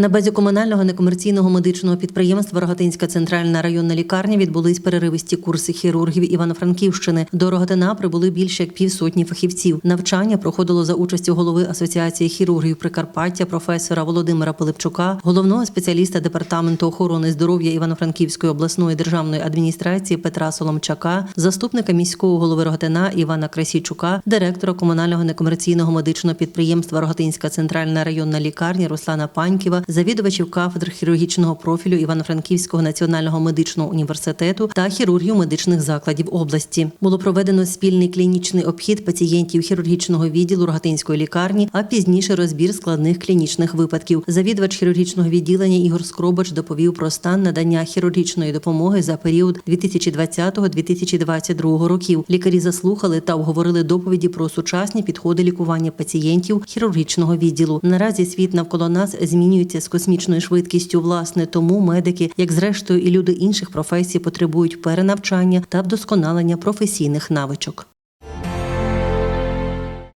На базі комунального некомерційного медичного підприємства Рогатинська центральна районна лікарня відбулись переривисті курси хірургів Івано-Франківщини. До Рогатина прибули більше як півсотні фахівців. Навчання проходило за участю голови Асоціації хірургів Прикарпаття, професора Володимира Пилипчука, головного спеціаліста департаменту охорони здоров'я Івано-Франківської обласної державної адміністрації Петра Соломчака, заступника міського голови Рогатина Івана Красійчука, директора комунального некомерційного медичного підприємства Рогатинська центральна районна лікарня Руслана Паньківа, завідувачів кафедр хірургічного профілю Івано-Франківського національного медичного університету та хірургів медичних закладів області. Було проведено спільний клінічний обхід пацієнтів хірургічного відділу Рогатинської лікарні, а пізніше розбір складних клінічних випадків. Завідувач хірургічного відділення Ігор Скробач доповів про стан надання хірургічної допомоги за період 2020-2022 років. Лікарі заслухали та обговорили доповіді про сучасні підходи лікування пацієнтів хірургічного відділу. Наразі світ навколо нас змінюється з космічною швидкістю. Власне, тому медики, як зрештою і люди інших професій, потребують перенавчання та вдосконалення професійних навичок.